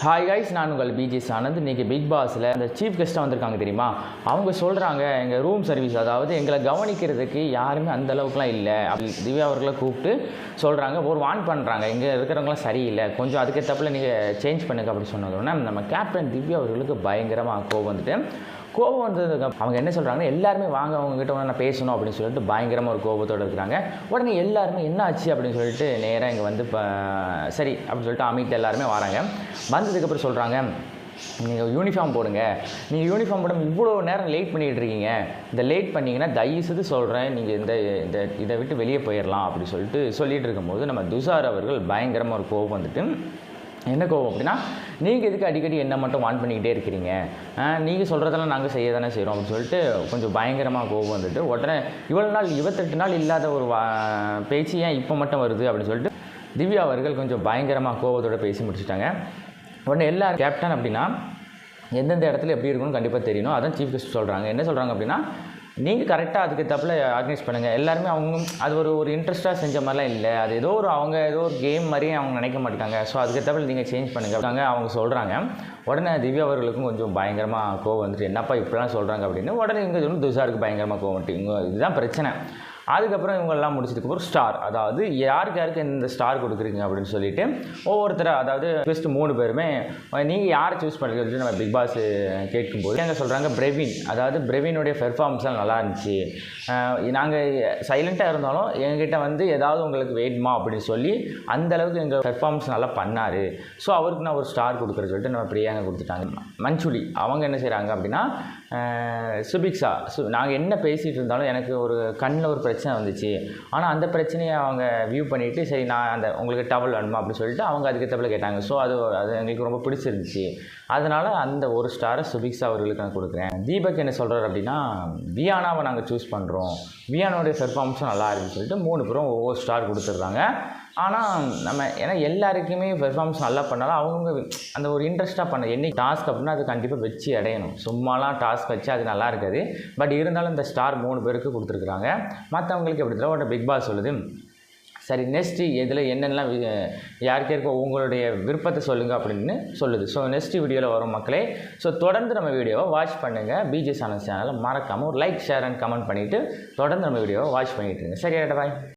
Hi guys நான் உங்கள் BGS Anand இன்றைக்கி பிக் பாஸில் அந்த சீஃப் கெஸ்ட்டாக வந்திருக்காங்க தெரியுமா? அவங்க சொல்கிறாங்க எங்கள் ரூம் சர்வீஸ் அதாவது எங்களை கவனிக்கிறதுக்கு யாருமே அந்த அளவுக்குலாம் இல்லை. அப்படி திவ்யா அவர்களை கூப்பிட்டு சொல்கிறாங்க ஒரு வான் பண்ணுறாங்க இங்கே இருக்கிறவங்களாம் சரியில்லை. கொஞ்சம் அதுக்கேற்றப்பில் நீங்கள் சேஞ்ச் பண்ணுங்க அப்படி சொன்னதுன்னா நம்ம கேப்டன் திவ்யா அவர்களுக்கு பயங்கரமாக கோவம் வந்துட்டு கோபம் வந்ததுக்கு அவங்க என்ன சொல்கிறாங்கன்னா எல்லாருமே வாங்க அவங்ககிட்ட வந்து நான் பேசணும் அப்படின்னு சொல்லிட்டு பயங்கரமாக ஒரு கோபத்தோடு இருக்கிறாங்க. உடனே எல்லாருமே என்ன ஆச்சு அப்படின்னு சொல்லிட்டு நேராக இங்கே வந்து இப்போ சரி அப்படின்னு சொல்லிட்டு அமித் எல்லாருமே வராங்க. வந்ததுக்கப்புறம் சொல்கிறாங்க நீங்கள் யூனிஃபார்ம் போடுங்க. நீங்கள் யூனிஃபார்ம் போட இவ்வளோ நேரம் லேட் பண்ணிகிட்டு இருக்கீங்க. இந்த லேட் பண்ணிங்கன்னா தயவுசெய்து சொல்கிறேன் நீங்கள் இந்த இந்த இதை விட்டு வெளியே போயிடலாம். அப்படி சொல்லிட்டு சொல்லிகிட்டு இருக்கும்போது நம்ம துஷார் அவர்கள் பயங்கரமாக ஒரு கோபம் வந்துட்டு என்ன கோவம் அப்படின்னா நீங்கள் எதுக்கு அடிக்கடி என்ன மட்டும் வான் பண்ணிக்கிட்டே இருக்கிறீங்க? நீங்கள் சொல்கிறதெல்லாம் நாங்கள் செய்ய தானே செய்கிறோம் அப்படின்னு சொல்லிட்டு கொஞ்சம் பயங்கரமாக கோவம் வந்துட்டு உடனே இவ்வளோ நாள் இருபத்தெட்டு நாள் இல்லாத ஒரு வா பேச்சு ஏன் இப்போ மட்டும் வருது அப்படின்னு சொல்லிட்டு திவ்யா அவர்கள் கொஞ்சம் பயங்கரமாக கோவத்தோட பேசி முடிச்சிட்டாங்க. உடனே எல்லாரும் கேப்டன் அப்படின்னா எந்தெந்த இடத்துல எப்படி இருக்குன்னு கண்டிப்பாக தெரியணும். அதான் சீஃப் கெஸ்ட் சொல்கிறாங்க என்ன சொல்கிறாங்க அப்படின்னா நீங்கள் கரெக்டாக அதுக்கு தப்பில் ஆர்கனைஸ் பண்ணுங்கள் எல்லாருமே அவங்க அது ஒரு ஒரு இன்ட்ரெஸ்ட்டாக செஞ்ச மாதிரிலாம் இல்லை. அது ஏதோ ஒரு அவங்க ஏதோ ஒரு கேம் மாதிரியே அவங்க நினைக்க மாட்டாங்க. ஸோ அதுக்கு தப்பில் நீங்கள் சேஞ்ச் பண்ணுங்க. அப்படிங்க அவங்க சொல்கிறாங்க உடனே திவ்யா அவர்களுக்கும் கொஞ்சம் பயங்கரமாக கோவம் வந்துட்டு என்னப்பா இப்படிலாம் சொல்கிறாங்க அப்படின்னு உடனே இங்கே துஷாருக்கு பயங்கரமாக கோவம் வந்துட்டு. இங்கே இதுதான் பிரச்சனை. அதுக்கப்புறம் இவங்கெல்லாம் முடிச்சதுக்கப்புறம் ஸ்டார் அதாவது யாருக்கு யாருக்கு இந்த ஸ்டார் கொடுக்குறீங்க அப்படின்னு சொல்லிட்டு ஒவ்வொருத்தராக அதாவது ஃபஸ்ட்டு மூணு பேருமே நீங்கள் யாரை சூஸ் பண்ணுறது நம்ம பிக் பாஸ் கேட்கும்போது எங்கே சொல்கிறாங்க பிரவீன் அதாவது பிரவீனுடைய பெர்ஃபார்மன்ஸ்லாம் நல்லா இருந்துச்சு. நாங்கள் சைலண்ட்டாக இருந்தாலும் எங்ககிட்ட வந்து ஏதாவது உங்களுக்கு வேணுமா அப்படின்னு சொல்லி அந்த அளவுக்கு எங்கள் பெர்ஃபார்மன்ஸ் நல்லா பண்ணார். ஸோ அவருக்கு நான் ஒரு ஸ்டார் கொடுக்குறது சொல்லிட்டு நம்ம பிரியாங்க கொடுத்துட்டாங்க. மஞ்சுளி அவங்க என்ன செய்கிறாங்க அப்படின்னா சுபிக்ஷா சு நாங்கள் என்ன பேசிகிட்டு இருந்தாலும் எனக்கு ஒரு கண்ணில் ஒரு பிரச்சனை பிரச்சனை வந்துச்சு. ஆனால் அந்த பிரச்சனையை அவங்க வியூ பண்ணிவிட்டு சரி நான் அந்த உங்களுக்கு டவல் வேணுமா அப்படின்னு சொல்லிட்டு அவங்க அதுக்கு கேட்டாங்க. ஸோ அது அது எங்களுக்கு ரொம்ப பிடிச்சிருந்துச்சு. அதனால் அந்த ஒரு ஸ்டாரை சுபிக்ஸா அவர்களுக்கு நான் கொடுக்குறேன். தீபக் என்ன சொல்கிறார் அப்படின்னா வியானாவை நாங்கள் சூஸ் பண்ணுறோம் வியானோடைய பெர்ஃபார்மன்ஸும் நல்லா இருக்குன்னு சொல்லிட்டு மூணு பேரும் ஒவ்வொரு ஸ்டார் கொடுத்துட்றாங்க. ஆனால் நம்ம ஏன்னா எல்லாருக்குமே பெர்ஃபார்மன்ஸ் நல்லா பண்ணாலும் அவங்க அந்த ஒரு இன்ட்ரெஸ்ட்டாக பண்ண என்னைக்கு டாஸ்க் அப்படின்னா அது கண்டிப்பாக வச்சு அடையணும். சும்மாலாம் டாஸ்க் வச்சு அது நல்லா இருக்காது. பட் இருந்தாலும் இந்த ஸ்டார் மூணு பேருக்கு கொடுத்துருக்குறாங்க. மற்றவங்களுக்கு எப்படி தெரியல உடனே பிக் பாஸ் சொல்லுது. சரி நெக்ஸ்ட்டு இதில் என்னென்னலாம் வி- யாருக்கு இருக்கோ உங்களுடைய விருப்பத்தை சொல்லுங்கள் அப்படின்னு சொல்லுது. ஸோ நெக்ஸ்ட் வீடியோவில் வரும் மக்களே. ஸோ தொடர்ந்து நம்ம வீடியோவை வாட்ச் பண்ணுங்கள் பிஜி சானல் சேனலை மறக்காமல் ஒரு லைக் ஷேர் அண்ட் கமெண்ட் பண்ணிவிட்டு தொடர்ந்து நம்ம வீடியோவை வாட்ச் பண்ணிட்டுருங்க இருங்க. சரி பாய்